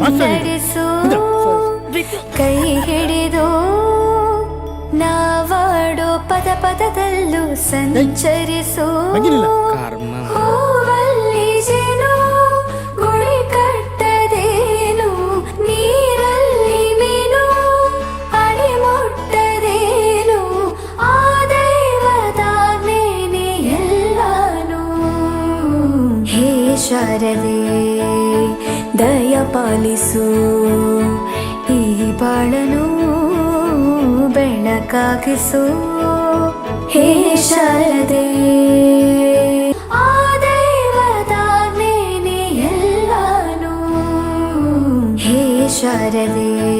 ಮುನ್ನಡೆಸು ಕೈ ಹಿಡಿದು ನಾವಾಡೋ ಪದ ಪದದಲ್ಲೂ ಸಂಚರಿಸು ಹೂವಲ್ಲಿ ಜೇನು ಗುಳಿ ಕಟ್ಟದೇನು ನೀರಲ್ಲಿ ಮೀನು ಅಡಿ ಮುಟ್ಟದೇನು ಆ ದೈವದಾಗ್ನೇನೆ ಎಲ್ಲಾನು. ಹೇ ಶಾರದೆ. ದಯ ಪಾಲಿಸು. ಈ ಬಾಳನು ಬೆಳಕಾಗಿಸು ಹೇ ಶಾರದೆ. ಆ ದೈವದಾಗ್ನೇನೆ ಎಲ್ಲಾನು. ಹೇ ಶಾರದೆ.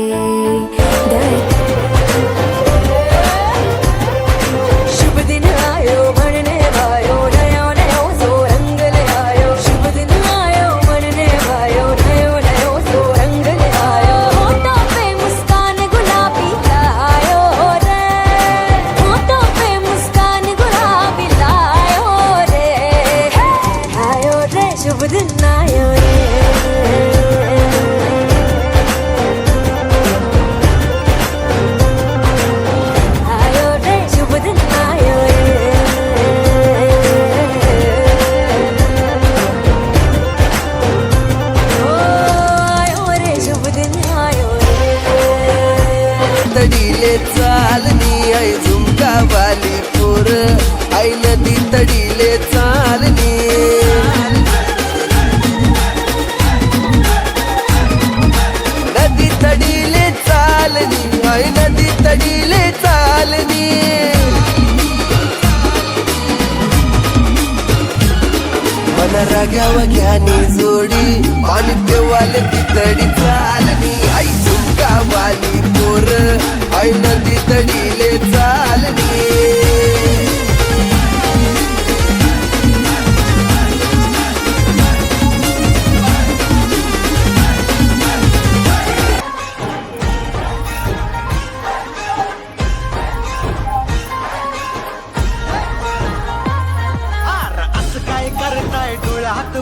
तडीले चालनी आई झुमका वाली पोर. आई नदी तडीले चालनी नदी तडीले चालनी आई नदी तडीले चालनी मन रागाव घ्यानी जोडी आणि तेव्हा तितडी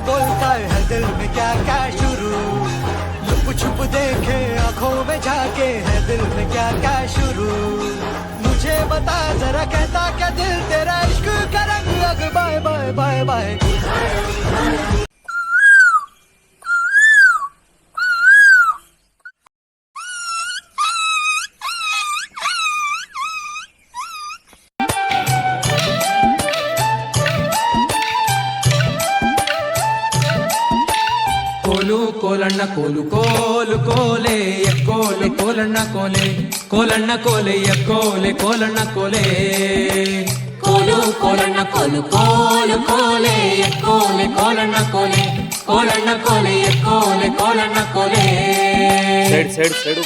बोलताय है, दिल में क्या क्या शुरू? लुप छुप देखे आँखों में जाके है, दिल में क्या क्या शुरू? मुझे बता, जरा कहता, क्या दिल तेरा इश्क का रंग? लग बाय बाय बाय बाय। కోలు కోలన్న కోలు కోలు కోలే ఎక్కోలు కోలన్న కోలే కోలన్న కోలే ఎక్కోలే కోలన్న కోలే. కోలు కోలన్న కోలు కోలు కోలే ఎక్కోలే కోలన్న కోలే కోలన్న కోలే ఎక్కోలే కోలన్న కోలే. Side side side